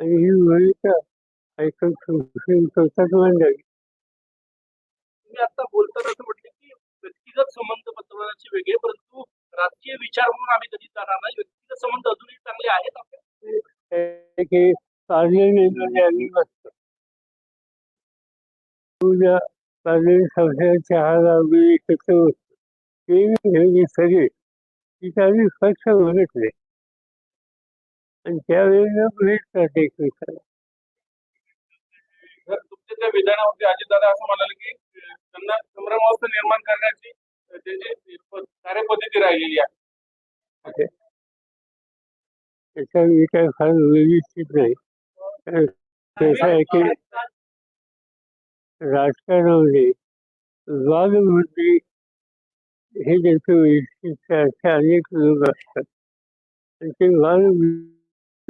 आणि ही भूमिका ऐकून सुशील स्वतःच मांडावी तुम्ही आता बोलताना असं म्हटले की व्यक्तिगत संबंध पंतप्रधानांचे वेगळे परंतु राजकीय विचार म्हणून आम्ही कधी जाणार नाही. व्यक्तिगत संबंध अजूनही चांगले आहेत आपले हे पार्लमेंटमध्ये आम्ही बसतो उद्या पार्लमेंट संसदेत चहा लावली एकत्र बसतो ते हे सगळे. तिथे आम्ही म्हणत नाही आणि त्यावेळेला जर तुमच्या त्या विधानावरती अजितदादा असं म्हणाले की त्यांना संभ्रमावस्था निर्माण करण्याची त्यांची कार्यपद्धती राहिलेली आहे. त्याचा मी काय फार व्यवस्थित नाही. कारण कसं आहे की राजकारणामध्ये वादवृत्ती हे ज्यांचं वैशिष्ट्य असे अनेक लोक असतात. आणि ते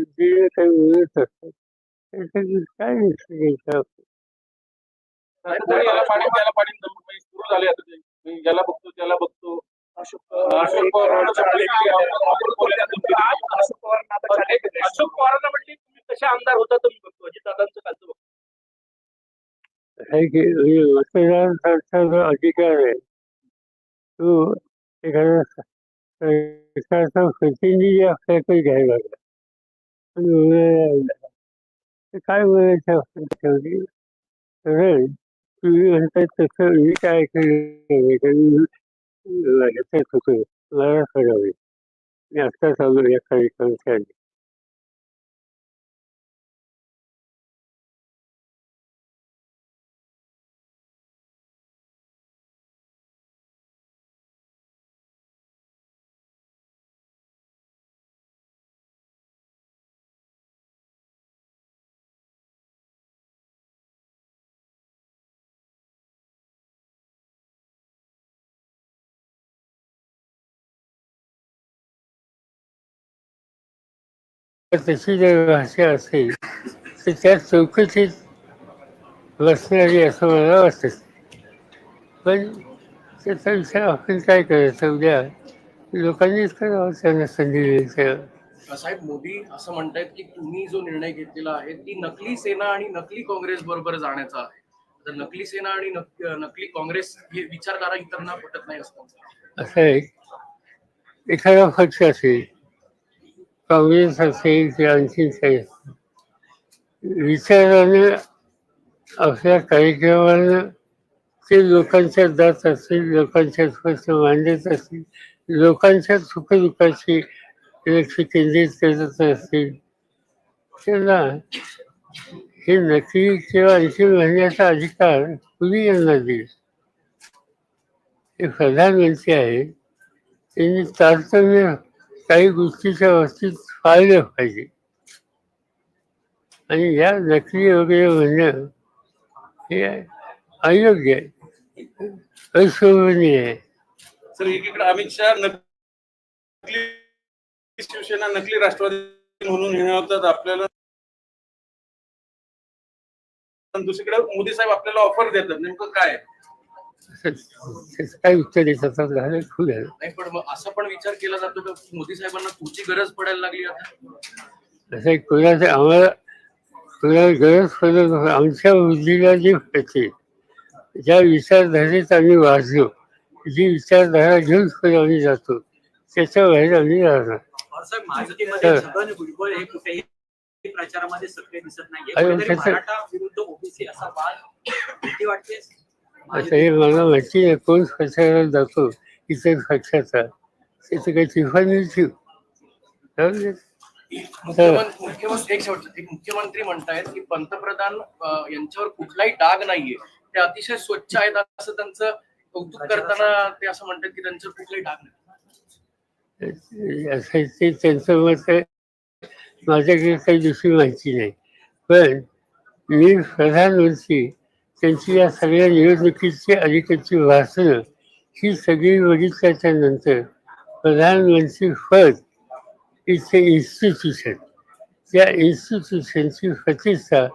वादवृत्तीला काही बोलत असतात त्याच्यात काय नसतं त्यांचं कोणी याला बघतो त्याला बघतो. अशोक पवारांना म्हटले तुम्ही कसे आमदार होता तुम्ही बघतो. अजितदादांचं कालचं बघतो. मतदारांचा जो अधिकार आहे तो एखाद्या सरकारचा प्रतिनिधी असल्याचं घ्यायला लागला. आणि ते काय वेळ आपण तुम्ही म्हणताय तसं मी काय केलं ह्याच्यात होतं मला मी या कार्यक्रमासाठी तशी जर भाषा असेल तर त्या चौकशीत बसणारी असं मला वाटत पण त्याचा विचार आपण काय करायचं उद्या लोकांनीच करावं त्यांना संधी द्यायचं. साहेब मोदी असं म्हणतायत की तुम्ही जो निर्णय घेतलेला आहे ती नकली सेना आणि नकली काँग्रेस बरोबर जाण्याचा आहे. तर नकली सेना आणि नक- नकली काँग्रेस ही विचारधारा इतरांना पटत नाही असं. असं आहे. एखादा पक्ष असेल काँग्रेस असेल किंवा आणखी काही असेल, विचारानं आपल्या कार्यक्रमानं ते लोकांच्या जात असतील लोकांच्या प्रश्न मांडत असतील लोकांच्या सुखदुःखाची लक्ष केंद्रित करत असतील त्यांना हे नक्की किंवा आणखी म्हणण्याचा अधिकार कुणी यांना देईल हे प्रधानमंत्री आहेत त्यांनी तारतम्य काही गोष्टीच्या बाबतीत पाळलं पाहिजे. आणि या नकली वगैरे म्हणणं हे अयोग्य आहे. अशोभनीय आहे. सर एकीकडे अमित शहा नकली शिवसेना नकली राष्ट्रवादी म्हणून हे होतात आपल्याला दुसरीकडे मोदी साहेब आपल्याला ऑफर देतात. नेमकं काय काय उत्तर देतात झालं खूप झालं. नाही पण मग असा पण विचार केला जातो का? मोदी साहेबांना तुमची गरज पडायला लागली आता? असं कोणाचं आम्हाला कोणाला गरज पडत नाही. आमच्या बुद्धीला जी पडते ज्या विचारधारेत आम्ही वाचलो जी विचारधारा घेऊन आम्ही जातो त्याच्या बाहेर आम्ही राहणार. हे प्रचारामध्ये सक्रिय दिसत नाहीये. अरे, कुठेतरी त्याचं- मराठा विरुद्ध ओबीसी असा वाद भीती वाटते असं हे मला माहिती आहे कोण प्रचारात जातो त्याचं काही. मुख्यमंत्री मुख्यमंत्री एक शेवटचं एक मुख्यमंत्री म्हणतायत की पंतप्रधान अं, यांच्यावर कुठलाही डाग नाहीये. ते अतिशय स्वच्छ आहेत असं त्यांचं कौतुक करताना ते असं म्हणतात की त्यांच्यावर कुठलाही डाग नाही. असं ते त्यांचं मत आहे. माझ्याकडे काही दुसरी माहिती नाही. पण मी प्रधानमंत्री त्यांची या सगळ्या निवडणुकीची अलीकडची भाषणं ही सगळी बघितल्याच्या नंतर प्रधानमंत्री पद इथे इन्स्टिट्यूशन त्या इन्स्टिट्यूशनची प्रतिष्ठा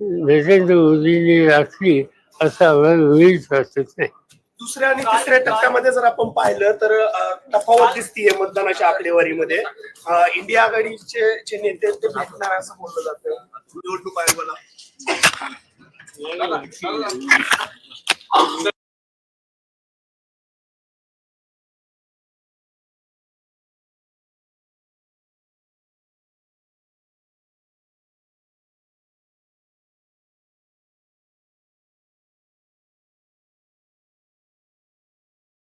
नरेंद्र मोदींनी राखली असं आम्हाला वेळीच वाटत नाही. दुसऱ्या आणि तिसऱ्या टप्प्यामध्ये जर आपण पाहिलं तर तफावत दिसतीये मतदानाच्या आकडेवारीमध्ये. इंडिया आघाडीचे जे नेते ते भेटणार असं बोललं जातं. निवडणूक आयोगाला. Sağ olun.